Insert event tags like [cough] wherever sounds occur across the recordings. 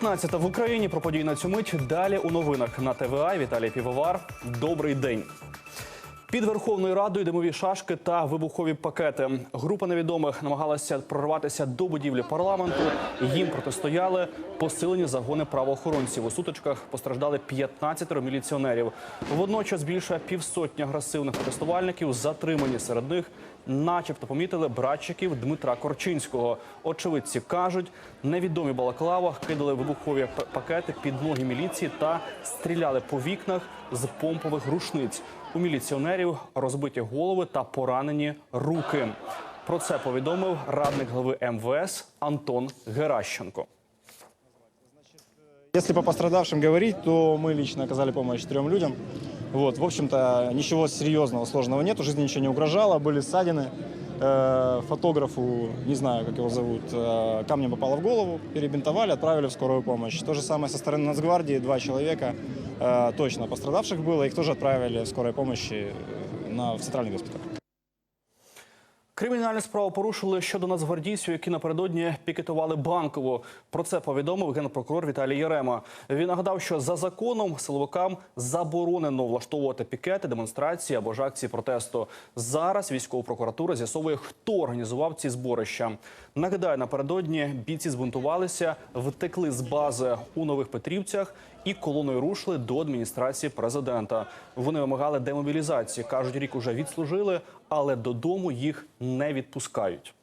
19 в Україні про події на цю мить. Далі у новинах на ТВА. Віталій Півовар. Добрий день. Під Верховною Радою димові шашки та вибухові пакети. Група невідомих намагалася прорватися до будівлі парламенту. Їм протистояли посилені загони правоохоронців. У сутичках постраждали 15 міліціонерів. Водночас більше півсотні агресивних протестувальників затримані серед них. Начебто помітили братчиків Дмитра Корчинського. Очевидці кажуть, невідомі балаклавах кидали вибухові пакети під ноги міліції та стріляли по вікнах з помпових рушниць. У міліціонерів розбиті голови та поранені руки. Про це повідомив радник глави МВС Антон Геращенко. Если по пострадавшим говорить, то мы лично оказали помощь трем людям. Вот, в общем-то, ничего серьезного, сложного нет, жизни ничего не угрожало, были ссадины. Э, Фотографу, не знаю, как его зовут, э, камнем попало в голову, перебинтовали, отправили в скорую помощь. То же самое со стороны Нацгвардии, два человека э, точно пострадавших было, их тоже отправили в скорой помощи э, на, в центральный госпиталь. Кримінальну справу порушили щодо нацгвардійців, які напередодні пікетували банкову. Про це повідомив генпрокурор Віталій Єрема. Він нагадав, що за законом силовикам заборонено влаштовувати пікети, демонстрації або ж акції протесту. Зараз військова прокуратура з'ясовує, хто організував ці зборища. Нагадаю, напередодні бійці збунтувалися, втекли з бази у нових Петрівцях і колоною рушили до адміністрації президента. Вони вимагали демобілізації. кажуть, рік уже відслужили, але додому їх не відпускають.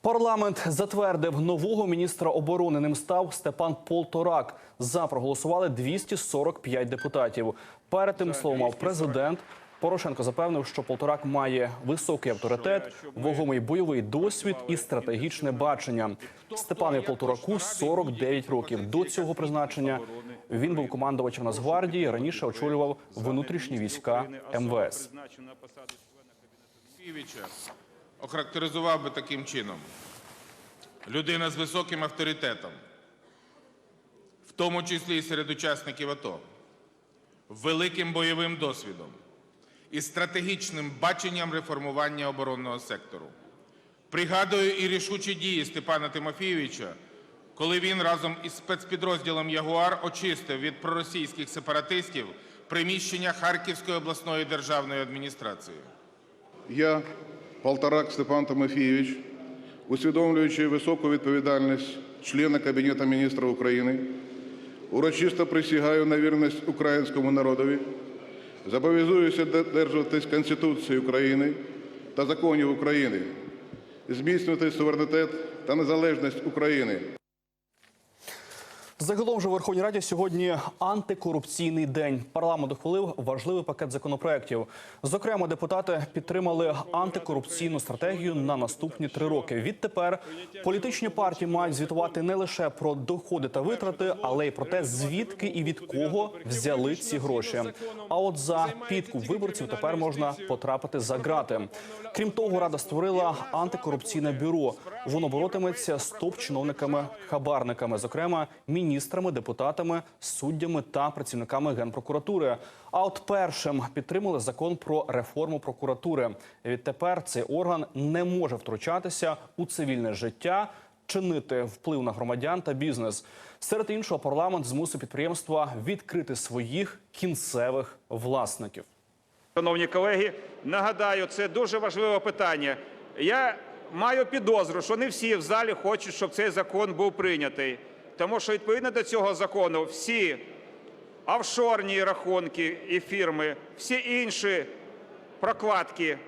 Парламент затвердив нового міністра оборони. Ним став Степан Полторак. За проголосували 245 депутатів. Перед тим слово мав президент. Порошенко запевнив, що Полторак має високий авторитет, вагомий бойовий досвід і стратегічне бачення. Степану Полтораку 49 років. До цього призначення він був командувачем Нацгвардії. Раніше очолював внутрішні війська МВС. Охарактеризував би таким чином. Людина з високим авторитетом, в тому числі і серед учасників АТО, великим бойовим досвідом і стратегічним баченням реформування оборонного сектору. Пригадую і рішучі дії Степана Тимофійовича, коли він разом із спецпідрозділом Ягуар очистив від проросійських сепаратистів приміщення Харківської обласної державної адміністрації. Я, Полторак Степан Тимофійович, усвідомлюючи високу відповідальність члена Кабінету міністрів України, урочисто присягаю на вірність українському народові, зобов'язуюся додержуватись Конституції України та законів України, зміцнювати суверенітет та незалежність України. Загалом же в Верховній Раді сьогодні антикорупційний день. Парламент ухвалив важливий пакет законопроєктів. Зокрема, депутати підтримали антикорупційну стратегію на наступні три роки. Відтепер політичні партії мають звітувати не лише про доходи та витрати, але й про те, звідки і від кого взяли ці гроші. А от за підкуп виборців тепер можна потрапити за ґрати. Крім того, рада створила антикорупційне бюро. Воно боротиметься з топ-чиновниками-хабарниками, зокрема міністрами, депутатами, суддями та працівниками генпрокуратури. А от першим підтримали закон про реформу прокуратури. Відтепер цей орган не може втручатися у цивільне життя. Чинити вплив на громадян та бізнес серед іншого, парламент змусив підприємства відкрити своїх кінцевих власників. Шановні колеги, нагадаю, це дуже важливе питання. Я маю підозру, що не всі в залі хочуть, щоб цей закон був прийнятий. Тому що відповідно до цього закону всі офшорні рахунки і фірми, всі інші прокладки,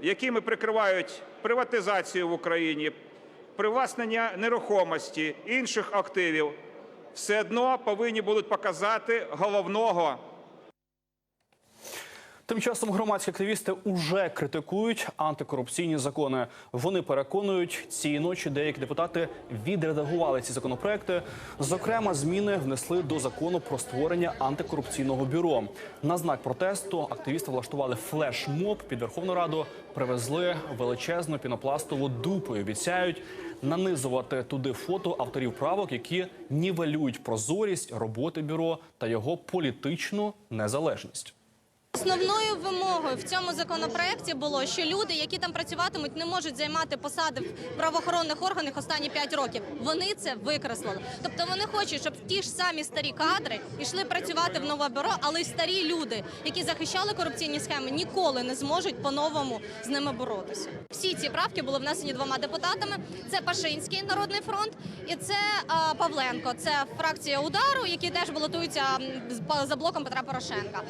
якими прикривають приватизацію в Україні, привласнення нерухомості, інших активів, все одно повинні будуть показати головного Тим часом громадські активісти уже критикують антикорупційні закони. Вони переконують, цієї ночі деякі депутати відредагували ці законопроекти. Зокрема, зміни внесли до закону про створення антикорупційного бюро. На знак протесту активісти влаштували флешмоб під Верховну Раду, привезли величезну пінопластову дупу. і Обіцяють нанизувати туди фото авторів правок, які нівелюють прозорість роботи бюро та його політичну незалежність. Основною вимогою в цьому законопроекті було, що люди, які там працюватимуть, не можуть займати посади в правоохоронних органах останні 5 років. Вони це викреслили. Тобто вони хочуть, щоб ті ж самі старі кадри йшли працювати в нове бюро, але й старі люди, які захищали корупційні схеми, ніколи не зможуть по-новому з ними боротися. Всі ці правки були внесені двома депутатами: це Пашинський народний фронт і це Павленко. Це фракція удару, які теж балотуються за блоком Петра Порошенка.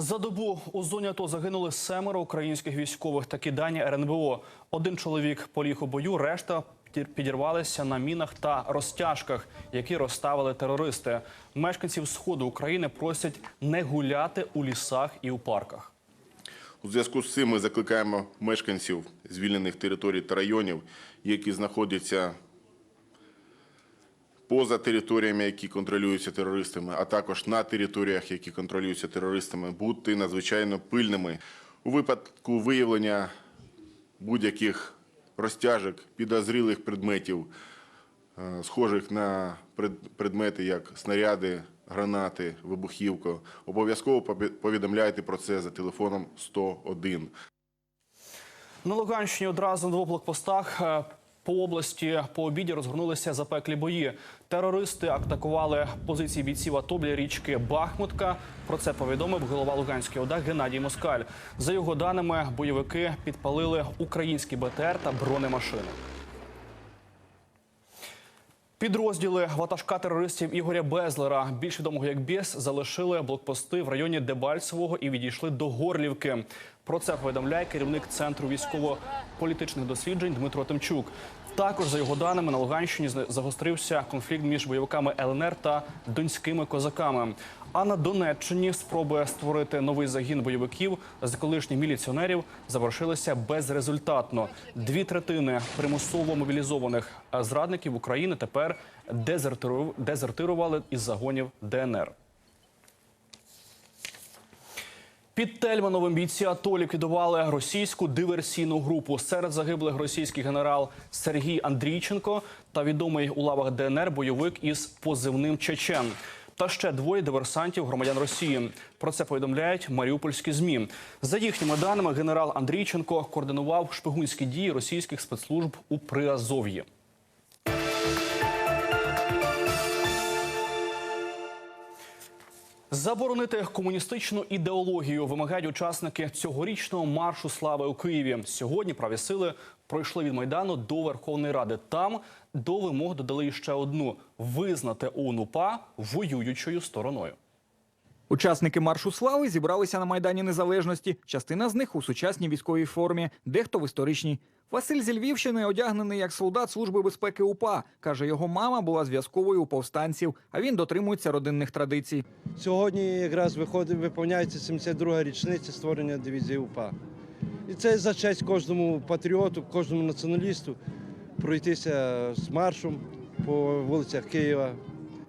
За добу у зоні АТО загинули семеро українських військових. Такі дані РНБО. Один чоловік поліг у бою, решта підір- підірвалися на мінах та розтяжках, які розставили терористи. Мешканців сходу України просять не гуляти у лісах і у парках. У зв'язку з цим ми закликаємо мешканців звільнених територій та районів, які знаходяться поза територіями, які контролюються терористами, а також на територіях, які контролюються терористами, бути надзвичайно пильними у випадку виявлення будь-яких розтяжок, підозрілих предметів, е, схожих на предмети, як снаряди, гранати, вибухівку. Обов'язково повідомляйте про це за телефоном 101. На Луганщині одразу на двох блокпостах е, по області по обіді розгорнулися запеклі бої. Терористи атакували позиції бійців АТО біля річки Бахмутка. Про це повідомив голова Луганської ОДА Геннадій Москаль. За його даними, бойовики підпалили українські БТР та бронемашини. Підрозділи ватажка терористів Ігоря Безлера, більш відомого як Біс, залишили блокпости в районі Дебальцевого і відійшли до Горлівки. Про це повідомляє керівник центру військово-політичних досліджень Дмитро Тимчук. Також за його даними на Луганщині загострився конфлікт між бойовиками ЛНР та донськими козаками. А на Донеччині спроби створити новий загін бойовиків з колишніх міліціонерів завершилися безрезультатно. Дві третини примусово мобілізованих зрадників України тепер дезертиру- дезертирували із загонів ДНР. Під Тельмановим бійці АТО ліквідували російську диверсійну групу. Серед загиблих російський генерал Сергій Андрійченко та відомий у лавах ДНР бойовик із позивним Чечен. Та ще двоє диверсантів громадян Росії. Про це повідомляють маріупольські змі. За їхніми даними, генерал Андрійченко координував шпигунські дії російських спецслужб у Приазов'ї. Заборонити комуністичну ідеологію вимагають учасники цьогорічного маршу слави у Києві. Сьогодні праві сили пройшли від майдану до Верховної Ради. Там до вимог додали ще одну визнати ОУН-УПА воюючою стороною. Учасники маршу слави зібралися на майдані Незалежності. Частина з них у сучасній військовій формі, дехто в історичній. Василь зі Львівщини одягнений як солдат Служби безпеки УПА. каже, його мама була зв'язковою у повстанців, а він дотримується родинних традицій. Сьогодні якраз виходить, виповняється 72-га річниця створення дивізії УПА. І це за честь кожному патріоту, кожному націоналісту пройтися з маршем по вулицях Києва.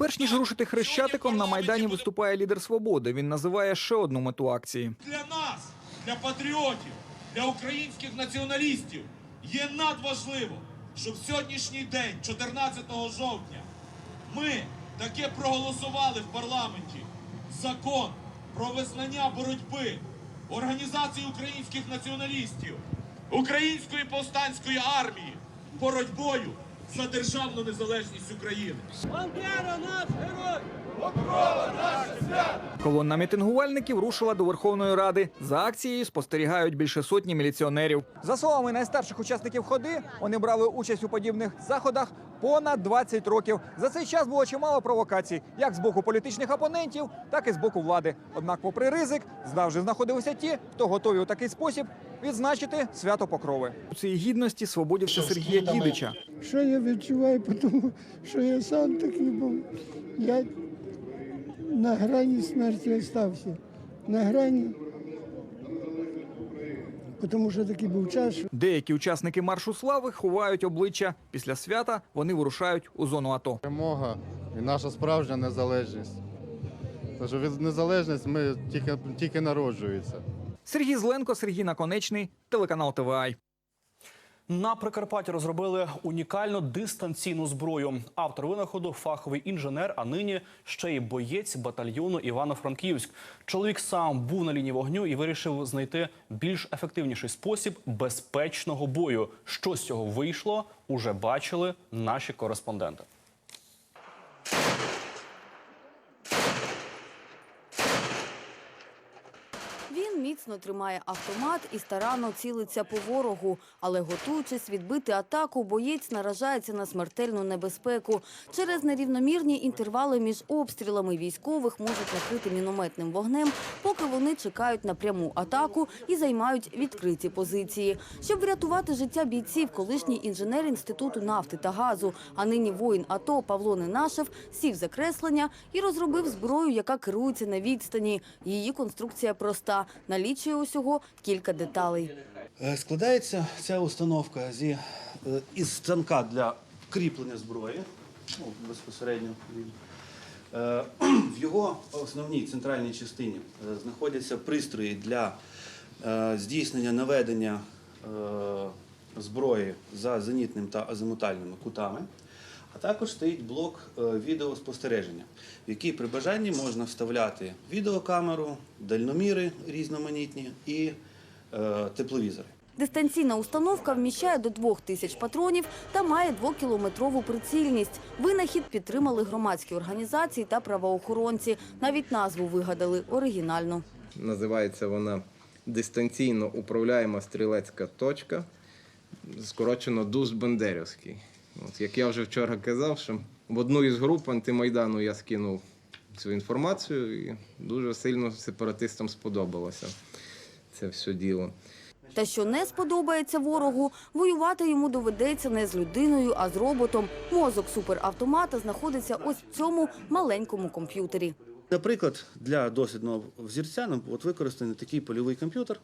Перш ніж рушити хрещатиком, на майдані виступає лідер свободи. Він називає ще одну мету акції. для нас, для патріотів, для українських націоналістів є надважливо, щоб сьогоднішній день, 14 жовтня, ми таке проголосували в парламенті закон про визнання боротьби Організації українських націоналістів, Української повстанської армії боротьбою за державну незалежність України. Колонна мітингувальників рушила до Верховної Ради. За акцією спостерігають більше сотні міліціонерів. За словами найстарших учасників ходи, вони брали участь у подібних заходах понад 20 років. За цей час було чимало провокацій, як з боку політичних опонентів, так і з боку влади. Однак, попри ризик, завжди знаходилися ті, хто готові у такий спосіб відзначити свято Покрови. У цій гідності свободівця Сергія Дідича. Що я відчуваю, тому що я сам такий був. Я на грані смерті остався. На грані. Тому що такий був час, Деякі учасники маршу слави ховають обличчя. Після свята вони вирушають у зону АТО. перемога і наша справжня незалежність. Тому що від незалежність ми тільки, тільки народжується. Сергій Зленко, Сергій Наконечний, телеканал ТВАЙ. На Прикарпатті розробили унікальну дистанційну зброю. Автор винаходу фаховий інженер, а нині ще й боєць батальйону Івано-Франківськ. Чоловік сам був на лінії вогню і вирішив знайти більш ефективніший спосіб безпечного бою. Що з цього вийшло, уже бачили наші кореспонденти. Він міцно тримає автомат і старанно цілиться по ворогу. Але готуючись відбити атаку, боєць наражається на смертельну небезпеку. Через нерівномірні інтервали між обстрілами військових можуть накрити мінометним вогнем, поки вони чекають на пряму атаку і займають відкриті позиції. Щоб врятувати життя бійців, колишній інженер інституту нафти та газу, а нині воїн АТО Павло Ненашев сів за креслення і розробив зброю, яка керується на відстані. Її конструкція проста, налічує усього кілька деталей. Е, Складається ця установка зі, е, із станка для кріплення зброї, ну, безпосередньо. Е, [clears throat] В його основній центральній частині знаходяться пристрої для здійснення наведення зброї за зенітним та азимутальними кутами. А також стоїть блок е, відеоспостереження, в який при бажанні можна вставляти відеокамеру, дальноміри різноманітні і е, тепловізори. Дистанційна установка вміщає до двох тисяч патронів та має двокілометрову прицільність. Винахід підтримали громадські організації та правоохоронці. Навіть назву вигадали оригінальну. Називається вона дистанційно управляєма стрілецька точка, скорочено ДУС Бендерівський. От, як я вже вчора казав, що в одну із груп антимайдану я скинув цю інформацію і дуже сильно сепаратистам сподобалося це все діло. Та що не сподобається ворогу, воювати йому доведеться не з людиною, а з роботом. Мозок суперавтомата знаходиться ось в цьому маленькому комп'ютері. Наприклад, для дослідного взірця нам от використаний такий польовий комп'ютер.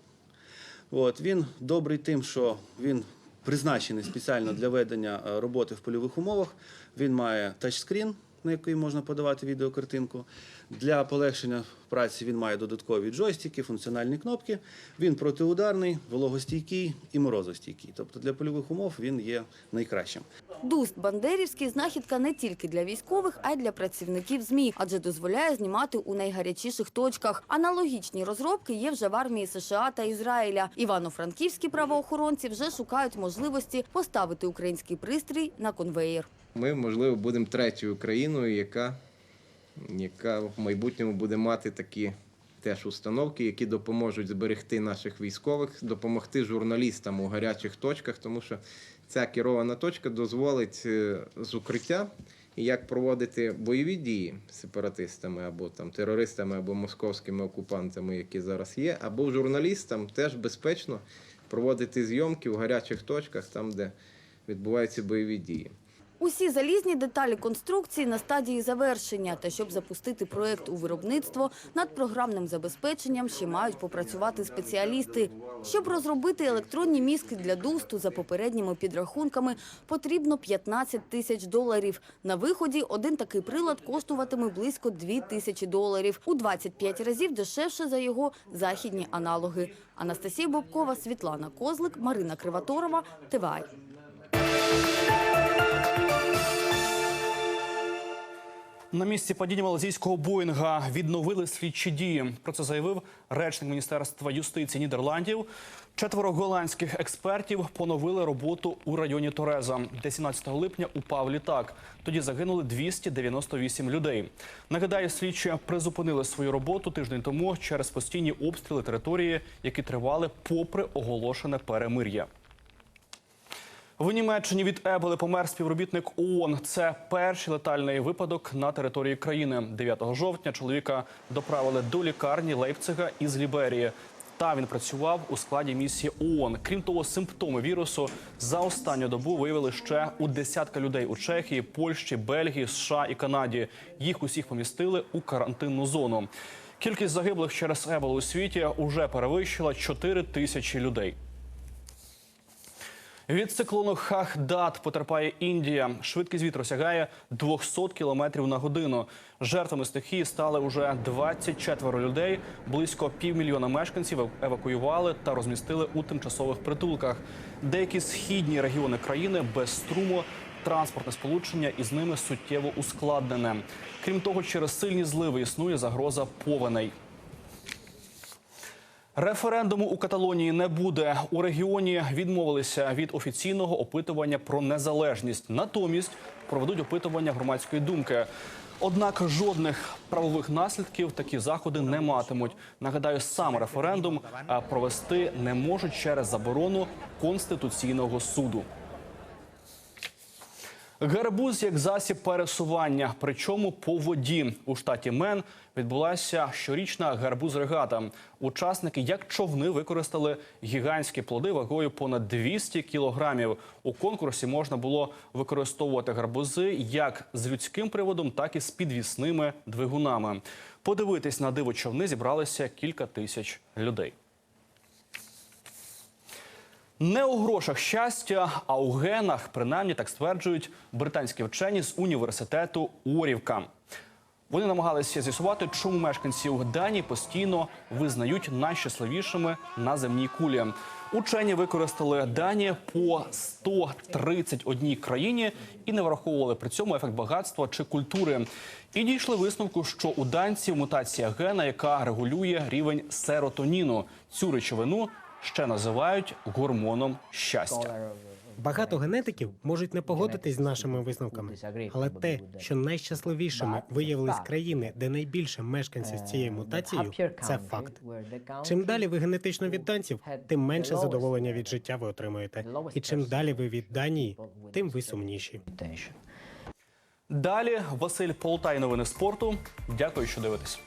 От, він добрий тим, що він призначений спеціально для ведення е, роботи в польових умовах. Він має тачскрін, на який можна подавати відеокартинку. Для полегшення праці він має додаткові джойстики, функціональні кнопки. Він протиударний, вологостійкий і морозостійкий. Тобто для польових умов він є найкращим. Дуст Бандерівський – знахідка не тільки для військових, а й для працівників ЗМІ, адже дозволяє знімати у найгарячіших точках. Аналогічні розробки є вже в армії США та Ізраїля. Івано-франківські правоохоронці вже шукають можливості поставити український пристрій на конвеєр. Ми, можливо, будемо третьою країною, яка, яка в майбутньому буде мати такі теж установки, які допоможуть зберегти наших військових, допомогти журналістам у гарячих точках, тому що ця керована точка дозволить е, з укриття і як проводити бойові дії сепаратистами або там терористами, або московськими окупантами, які зараз є, або журналістам теж безпечно проводити зйомки в гарячих точках, там, де відбуваються бойові дії. Усі залізні деталі конструкції на стадії завершення. Та щоб запустити проект у виробництво, над програмним забезпеченням ще мають попрацювати спеціалісти. Щоб розробити електронні мізки для дусту за попередніми підрахунками, потрібно 15 тисяч доларів. На виході один такий прилад коштуватиме близько 2 тисячі доларів. У 25 разів дешевше за його західні аналоги. Анастасія Бобкова, Світлана Козлик, Марина Криваторова, ТВАЙ. На місці падіння малазійського Боїнга відновили слідчі дії. Про це заявив речник Міністерства юстиції Нідерландів. Четверо голландських експертів поновили роботу у районі Тореза. Де 17 липня упав літак. Тоді загинули 298 людей. Нагадаю, слідчі призупинили свою роботу тиждень тому через постійні обстріли території, які тривали попри оголошене перемир'я. В Німеччині від Еболи помер співробітник ООН. Це перший летальний випадок на території країни. 9 жовтня чоловіка доправили до лікарні Лейпцига із Ліберії. Там він працював у складі місії ООН. Крім того, симптоми вірусу за останню добу виявили ще у десятка людей у Чехії, Польщі, Бельгії, США і Канаді. Їх усіх помістили у карантинну зону. Кількість загиблих через Еболу у світі уже перевищила 4 тисячі людей. Від циклону Хахдат потерпає Індія. Швидкість вітру сягає 200 км на годину. Жертвами стихії стали уже 24 людей. Близько півмільйона мешканців евакуювали та розмістили у тимчасових притулках. Деякі східні регіони країни без струму. Транспортне сполучення із ними суттєво ускладнене. Крім того, через сильні зливи існує загроза повеней. Референдуму у Каталонії не буде. У регіоні відмовилися від офіційного опитування про незалежність. Натомість проведуть опитування громадської думки. Однак жодних правових наслідків такі заходи не матимуть. Нагадаю, сам референдум провести не можуть через заборону конституційного суду. Гарбуз як засіб пересування, причому по воді у штаті Мен відбулася щорічна гарбуз-регата. Учасники як човни використали гігантські плоди вагою понад 200 кілограмів. У конкурсі можна було використовувати гарбузи як з людським приводом, так і з підвісними двигунами. Подивитись на диво човни зібралися кілька тисяч людей. Не у грошах щастя, а у генах, принаймні так стверджують британські вчені з університету Орівка. Вони намагалися з'ясувати, чому мешканців Данії постійно визнають найщасливішими на земній кулі. Учені використали дані по 131 країні і не враховували при цьому ефект багатства чи культури. І дійшли висновку, що у данців мутація гена, яка регулює рівень серотоніну. Цю речовину ще називають гормоном щастя. Багато генетиків можуть не погодитись з нашими висновками, але те, що найщасливішими виявились країни, де найбільше мешканців з цією мутацією, це факт. Чим далі ви генетично від данців, тим менше задоволення від життя ви отримуєте. І чим далі ви від Данії, тим ви сумніші. Далі Василь Полтай, новини спорту. Дякую, що дивитесь.